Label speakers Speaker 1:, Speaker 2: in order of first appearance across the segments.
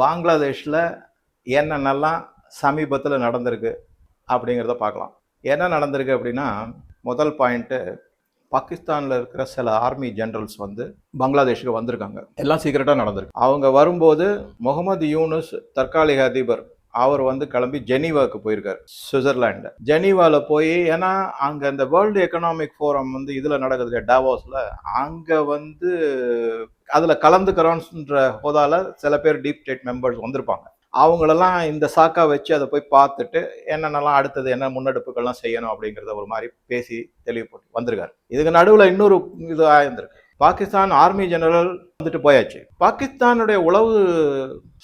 Speaker 1: பங்களாதேஷில் என்னென்னலாம் சமீபத்தில் நடந்திருக்கு அப்படிங்கிறத பார்க்கலாம். என்ன நடந்திருக்கு அப்படின்னா முதல் பாயிண்ட்டு பாகிஸ்தானில் இருக்கிற சில ஆர்மி ஜென்ரல்ஸ் வந்து பங்களாதேஷுக்கு வந்திருக்காங்க. எல்லாம் சீக்கிரட்டாக நடந்திருக்கு. அவங்க வரும்போது முகமது யூனுஸ் தற்காலிக அதிபர் அவர் வந்து கிளம்பி ஜெனீவாவுக்கு போயிருக்காரு சுவிட்சர்லாண்டு ஜெனீவாவில் போய் ஏன்னா அங்கே இந்த வேர்ல்டு எக்கனாமிக் ஃபோரம் வந்து இதில் நடக்குது இல்லையா டாவோஸில் அங்கே வந்து அதில் கலந்துக்கிறோன்ற ஹோதாவில் சில பேர் டீப் ஸ்டேட் மெம்பர்ஸ் வந்திருப்பாங்க. அவங்களெல்லாம் இந்த சாக்கா வச்சு அதை போய் பார்த்துட்டு என்னென்னலாம் அடுத்தது என்ன முன்னெடுப்புகள்லாம் செய்யணும் அப்படிங்கிறத ஒரு மாதிரி பேசி தெளிவுபட்டு வந்திருக்காரு. இதுக்கு நடுவில் இன்னொரு இது ஆயிருந்திருக்கு. பாகிஸ்தான் ஆர்மி ஜெனரல் வந்துட்டு போயாச்சு. பாகிஸ்தானுடைய உளவு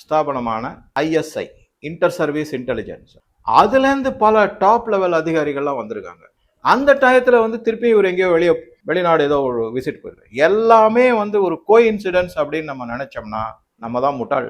Speaker 1: ஸ்தாபனமான ஐஎஸ்ஐ இன்டர் சர்வீஸ் இன்டெலிஜென்ஸ் அதுலேருந்து பல டாப் லெவல் அதிகாரிகள்லாம் வந்திருக்காங்க. அந்த டயத்தில் வந்து திருப்பி இவர் எங்கேயோ வெளியே வெளிநாடு ஏதோ ஒரு விசிட் போயிருக்கு எல்லாமே வந்து ஒரு கோ இன்சிடென்ட்ஸ் அப்படின்னு நம்ம நினச்சோம்னா நம்ம தான் முட்டாள்.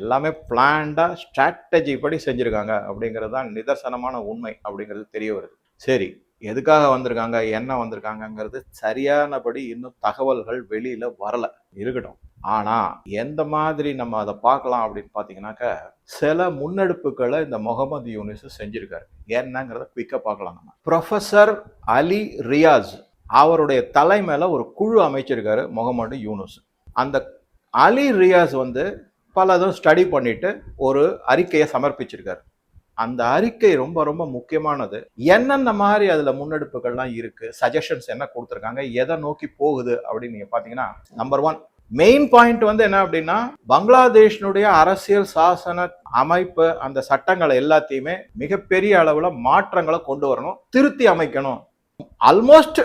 Speaker 1: எல்லாமே பிளான்டாக ஸ்ட்ராட்டஜி படி செஞ்சுருக்காங்க அப்படிங்கிறது தான் நிதர்சனமான உண்மை அப்படிங்கிறது தெரிய வருது. சரி எதுக்காக வந்திருக்காங்க என்ன வந்திருக்காங்கங்கிறது சரியானபடி இன்னும் தகவல்கள் வெளியில் வரலை. இருக்கட்டும். ஆனால் எந்த மாதிரி நம்ம அதை பார்க்கலாம் அப்படின்னு பார்த்தீங்கன்னாக்க சில முன்னெடுப்புகளை இந்த முகமது யூனிஸ் செஞ்சுருக்காரு. என்னங்கிறத குயிக்காக பார்க்கலாம் நம்ம. ப்ரொஃபஸர் அலி ரியாஸ் அவருடைய தலைமையில் ஒரு குழு அமைச்சிருக்காரு முகமது யூனுஸ். அந்த அலி ரியாஸ் வந்து பலதும் ஸ்டடி பண்ணிட்டு ஒரு அறிக்கையை சமர்ப்பிச்சிருக்காரு. அந்த அறிக்கை ரொம்ப ரொம்ப முக்கியமானது. என்னென்ன மாதிரி அதுல முன்னெடுப்புகள்லாம் இருக்கு? சஜஷன்ஸ் என்ன கொடுத்துருக்காங்க? எதை நோக்கி போகுது அப்படின்னு நீங்க பாத்தீங்கன்னா நம்பர் ஒன் மெயின் பாயிண்ட் வந்து என்ன அப்படின்னா பங்களாதேஷனுடைய அரசியல் சாசன அமைப்பு அந்த சட்டங்களை எல்லாத்தையுமே மிகப்பெரிய அளவில் மாற்றங்களை கொண்டு வரணும் திருத்தி அமைக்கணும். ஆல்மோஸ்ட்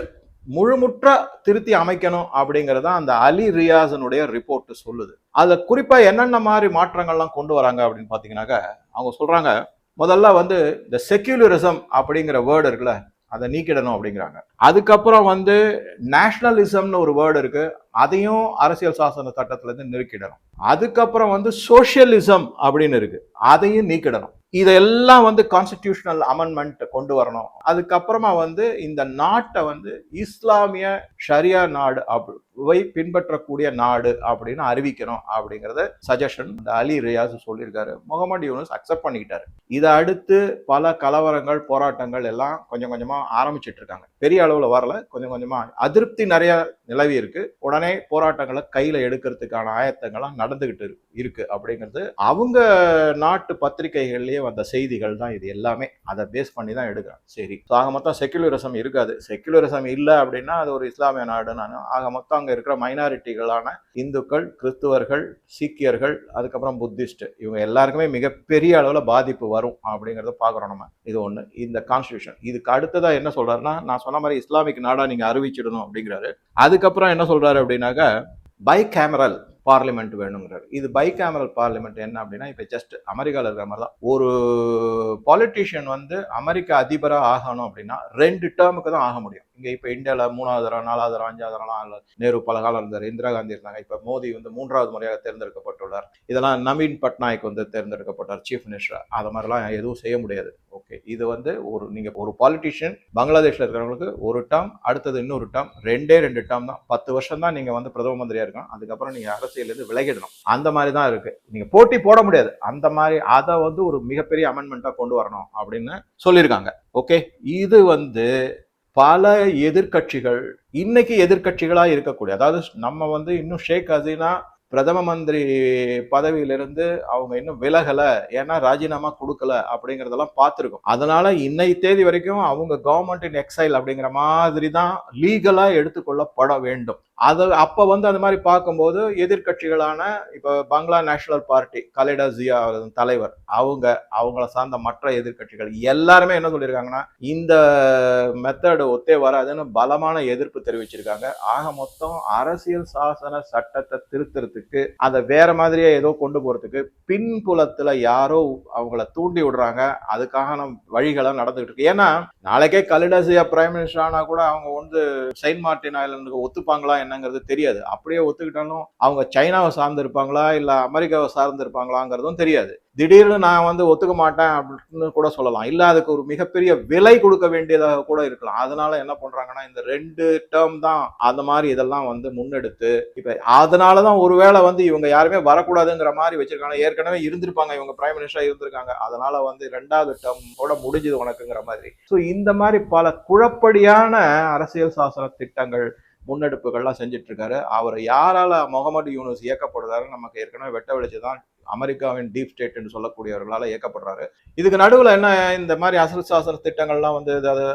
Speaker 1: முழுமுற்ற திருத்தி அமைக்கணும் அப்படிங்கிறத அந்த அலி ரியாசனுடைய ரிப்போர்ட் சொல்லுது. அதில் குறிப்பாக என்னென்ன மாதிரி மாற்றங்கள்லாம் கொண்டு வராங்க அப்படின்னு பார்த்தீங்கன்னாக்க அவங்க சொல்கிறாங்க முதல்ல வந்து இந்த செக்யூலரிசம் அப்படிங்கிற வேர்டு இருக்குல்ல அதை நீக்கிடணும் அப்படிங்கிறாங்க. அதுக்கப்புறம் வந்து நேஷனலிசம்னு ஒரு வேர்டு இருக்கு. அதையும் அரசியல் சாசன சட்டத்திலேருந்து நிறுக்கிடணும் அதுக்கப்புறம் வந்து சோசியலிசம் அப்படின்னு இருக்கு. அதையும் நீக்கிடணும். இதெல்லாம் வந்து கான்ஸ்டிடியூஷனல் அமெண்ட்மெண்ட் கொண்டு வரணும். அதுக்கப்புறமா வந்து இந்த நாட்டை வந்து இஸ்லாமிய ஷரியா நாடு வை பின்பற்றக்கூடிய நாடு அப்படின்னு அறிவிக்கணும் அப்படிங்கிறத சஜஷன் இந்த அலி ரியாஸ் சொல்லியிருக்காரு. முகமது யூனுஸ் அக்செப்ட் பண்ணிக்கிட்டாரு. இதை அடுத்து பல கலவரங்கள் போராட்டங்கள் எல்லாம் கொஞ்சம் கொஞ்சமா ஆரம்பிச்சிட்டு இருக்காங்க. பெரிய அளவுல வரல கொஞ்சம் கொஞ்சமா அதிருப்தி நிறைய நிலவி இருக்கு. உடனே போராட்டங்களை கையில எடுக்கிறதுக்கான ஆயத்தங்கள்லாம் நடந்துகிட்டு இருக்கு அப்படிங்கிறது அவங்க நாட்டு பத்திரிகைகள்லயே வந்த செய்திகள் தான் இது எல்லாமே. அதை பேஸ் பண்ணி தான் எடுக்கிறாங்க. சரி. ஆக மொத்தம் செக்யூலரிசம் இருக்காது. செக்குலரிசம் இல்லை அப்படின்னா அது ஒரு இஸ்லாமிய நாடு நான் ஆக மொத்தம் அங்கே இருக்கிற மைனாரிட்டிகளான இந்துக்கள் கிறிஸ்துவர்கள் சீக்கியர்கள் அதுக்கப்புறம் புத்திஸ்ட் இவங்க எல்லாருக்குமே மிகப்பெரிய அளவில் பாதிப்பு வரும் அப்படிங்கிறத பார்க்குறோம் நம்ம. இது ஒன்று இந்த கான்ஸ்டியூஷன் இதுக்கு அடுத்ததாக என்ன சொல்கிறாருன்னா நான் சொன்ன மாதிரி இஸ்லாமிக் நாடாக நீங்கள் அறிவிச்சிடணும் அப்படிங்கிறாரு. அதுக்கப்புறம் என்ன சொல்கிறாரு அப்படின்னாக்க பை கேமரல் பார்லிமெண்ட் வேணுங்கிறார். இது பை கேமரல் பார்லிமெண்ட் என்ன அப்படின்னா இப்போ ஜஸ்ட் அமெரிக்காவில் இருக்கிற மாதிரி தான். ஒரு பாலிட்டிஷியன் வந்து அமெரிக்க அதிபராக ஆகணும் அப்படின்னா ரெண்டு டேர்முக்கு தான் ஆக முடியும். இங்கே இப்போ இந்தியாவில் மூணாவது தரம் நாலாவது தரம் அஞ்சாவது தரம்லாம் நேரு பல காலம் இருந்தார் இந்திரா காந்தி இருந்தாங்க. இப்போ மோடி வந்து மூன்றாவது முறையாக தேர்ந்தெடுக்கப்பட்டுள்ளார். இதெல்லாம் நவீன் பட்நாயக் வந்து தேர்ந்தெடுக்கப்பட்டார் சீஃப் மினிஸ்டர் அது மாதிரிலாம் எதுவும் செய்ய முடியாது. ஓகே இது வந்து ஒரு நீங்கள் ஒரு பாலிட்டிஷியன் பங்களாதேஷில் இருக்கிறவங்களுக்கு ஒரு டேர்ம் அடுத்தது இன்னொரு டேர்ம் ரெண்டே ரெண்டு டேர்ம் தான். பத்து வருஷம் தான் நீங்கள் வந்து பிரதம மந்திரியாக இருக்கணும். அதுக்கப்புறம் நீங்கள் அரசியலேருந்து விலகிடணும். அந்த மாதிரி தான் இருக்குது நீங்கள் போட்டி போட முடியாது. அந்த மாதிரி அதை வந்து ஒரு மிகப்பெரிய அமெண்ட்மெண்ட்டாக கொண்டு வரணும் அப்படின்னு சொல்லியிருக்காங்க. ஓகே இது வந்து பல எதிர்க்கட்சிகள் இன்னைக்கு எதிர்கட்சிகளாக இருக்கக்கூடிய அதாவது நம்ம வந்து இன்னும் ஷேக் ஹசீனா பிரதம மந்திரி பதவியிலிருந்து அவங்க இன்னும் விலகல. ஏன்னா ராஜினாமா கொடுக்கல அப்படிங்கறதெல்லாம் பார்த்துருக்கோம். அதனால இன்னை தேதி வரைக்கும் அவங்க கவர்மெண்ட் இன் எக்ஸைல் அப்படிங்கிற மாதிரி தான் லீகலா எடுத்துக்கொள்ளப்பட வேண்டும். அது அப்போ வந்து அந்த மாதிரி பார்க்கும்போது எதிர்க்கட்சிகளான இப்போ பங்களா நேஷனல் பார்ட்டி கலைடா ஜியா தலைவர் அவங்க அவங்கள சார்ந்த மற்ற எதிர்க்கட்சிகள் எல்லாருமே என்ன சொல்லியிருக்காங்கன்னா இந்த மெத்தடு ஒத்தே வராதுன்னு பலமான எதிர்ப்பு தெரிவிச்சிருக்காங்க. ஆக மொத்தம் அரசியல் சாசன சட்டத்தை திருத்துறதுக்கு அதை வேற மாதிரியே ஏதோ கொண்டு போறதுக்கு பின்புலத்துல யாரோ அவங்கள தூண்டி விடுறாங்க. அதுக்கான வழிகளாக நடந்துகிட்டு இருக்கு. ஏன்னா நாளைக்கே கலிடாசியா பிரைம் மினிஸ்டர் ஆனா கூட அவங்க வந்து செயின்ட் மார்டின் ஐலண்டுக்கு ஒத்துப்பாங்களா என்னங்கிறது தெரியாது. அப்படியே ஒத்துக்கிட்டாலும் அவங்க சைனாவை சார்ந்து இருப்பாங்களா அமெரிக்காவை சார்ந்து இருப்பாங்களாங்கிறதும் தெரியாது. திடீர்னு நான் வந்து ஒத்துக்க மாட்டேன் அப்படின்னு கூட சொல்லலாம். இல்லை அதுக்கு ஒரு மிகப்பெரிய விலை கொடுக்க வேண்டியதாக கூட இருக்கலாம். அதனால என்ன பண்றாங்கன்னா இந்த ரெண்டு டேர்ம் தான் அந்த மாதிரி இதெல்லாம் வந்து முன்னெடுத்து இப்போ அதனால தான் ஒருவேளை வந்து இவங்க யாருமே வரக்கூடாதுங்கிற மாதிரி வச்சிருக்காங்க. ஏற்கனவே இருந்திருப்பாங்க இவங்க பிரைம் மினிஸ்டரா இருந்திருக்காங்க. அதனால வந்து ரெண்டாவது டேர்ம் கூட முடிஞ்சது உனக்குங்கிற மாதிரி. ஸோ இந்த மாதிரி பல குழப்படியான அரசியல் சாசன திட்டங்கள் முன்னெடுப்புகள்லாம் செஞ்சுட்டு இருக்காரு அவர் யாரால முகமது யூனுஸ் இயக்கப்படுறாரு நமக்கு ஏற்கனவே வெட்ட வெளிச்சு தான் அமெரிக்காவின் டீப் ஸ்டேட் என்று இயக்கப்படுறாரு. இதுக்கு நடுவில் என்ன இந்த மாதிரி அசல் சாசன திட்டங்கள்லாம் வந்து அது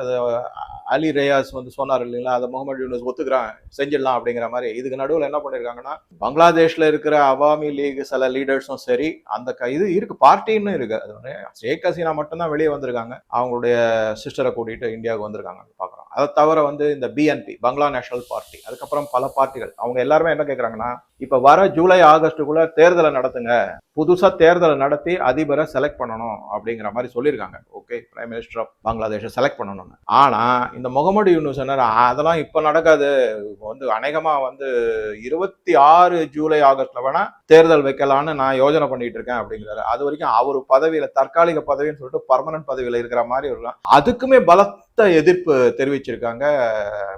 Speaker 1: அலி ரேயாஸ் வந்து சொன்னார் இல்லைங்களா? அதை முகமது யூனுஸ் ஒத்துக்கிறான் செஞ்சிடலாம் அப்படிங்கிற மாதிரி. இதுக்கு நடுவில் என்ன பண்ணியிருக்காங்கன்னா பங்களாதேஷில் இருக்கிற அவாமி லீக் சில லீடர்ஸும் சரி அந்த க- இது இருக்கு பார்ட்டின்னு இருக்கு. அது ஒன்று ஷேக் ஹசீனா மட்டும்தான் வெளியே வந்திருக்காங்க. அவங்களுடைய சிஸ்டரை கூட்டிகிட்டு இந்தியாவுக்கு வந்திருக்காங்க பார்க்க அதை தவிர வந்து இந்த பிஎன்பி பங்களா நேஷனல் பார்ட்டி அதுக்கப்புறம் பல பார்ட்டிகள். அவங்க எல்லாருமே என்ன கேட்குறாங்கன்னா இப்போ வர ஜூலை ஆகஸ்ட்டுக்குள்ள தேர்தலை நடத்துங்க. புதுசாக தேர்தலை நடத்தி அதிபரை செலக்ட் பண்ணணும் அப்படிங்கிற மாதிரி சொல்லியிருக்காங்க. ஓகே பிரைம் மினிஸ்டர் ஆஃப் பங்களாதேஷை செலக்ட் பண்ணணும்னு. ஆனால் இந்த முகமது யூனு சொன்னார் அதெல்லாம் இப்போ நடக்காது. வந்து அநேகமாக வந்து இருபத்தி ஆறு ஜூலை ஆகஸ்ட்ல வேணால் தேர்தல் வைக்கலாம்னு நான் யோஜனை பண்ணிட்டு இருக்கேன் அப்படிங்கிறாரு. அது வரைக்கும் அவர் பதவியில் தற்காலிக பதவின்னு சொல்லிட்டு பர்மனன்ட் பதவியில் இருக்கிற மாதிரி இருக்கலாம் அதுக்குமே பலத்த எதிர்ப்பு தெரிவிச்சிருக்காங்க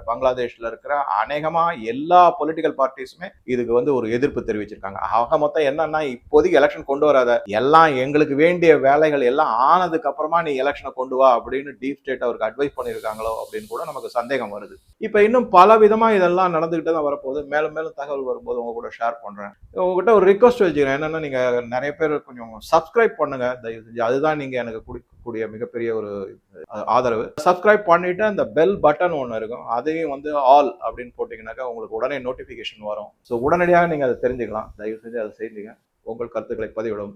Speaker 1: பங்களாதேஷ்ல இருக்கிற அநேகமா எல்லா பொலிட்டிக்கல் பார்ட்டிஸுமே இதுக்கு வந்து ஒரு எதிர்ப்பு தெரிவிச்சிருக்காங்க. ஆக மொத்தம் என்னன்னா இப்போதைக்கு எலெக்ஷன் கொண்டு வராத எல்லாம் எங்களுக்கு வேண்டிய வேலைகள் எல்லாம் ஆனதுக்கு அப்புறமா நீ எலெக்ஷனை கொண்டு வா அப்படின்னு டீப் ஸ்டேட் அவருக்கு அட்வைஸ் பண்ணியிருக்காங்களோ அப்படின்னு கூட நமக்கு சந்தேகம் வருது. இப்போ இன்னும் பல விதமா இதெல்லாம் நடந்துகிட்டு தான் வரப்போகுது. மேலும் மேலும் தகவல் வரும்போது உங்க கூட ஷேர் பண்றேன். உங்ககிட்ட ஒரு ரிக்வஸ்ட் வச்சுக்கிறேன். என்னன்னா நீங்க நிறைய பேர் கொஞ்சம் சப்ஸ்கிரைப் பண்ணுங்க. தயவு செஞ்சு அதுதான் நீங்க எனக்கு கூடிய மிகப்பெரிய ஒரு ஆதரவு. சப்ஸ்கிரைப் பண்ணிட்டு அந்த பெல் பட்டன் ஒன்று இருக்கும். அதையும் வந்து ஆல் அப்படின்னு போட்டிங்கனாக்கா உங்களுக்கு உடனே நோட்டிஃபிகேஷன் வரும். ஸோ உடனடியாக நீங்கள் அதை தெரிஞ்சுக்கலாம். தயவு செஞ்சு அதை செய்யுங்க உங்கள் கருத்துக்களை பதிவிடும்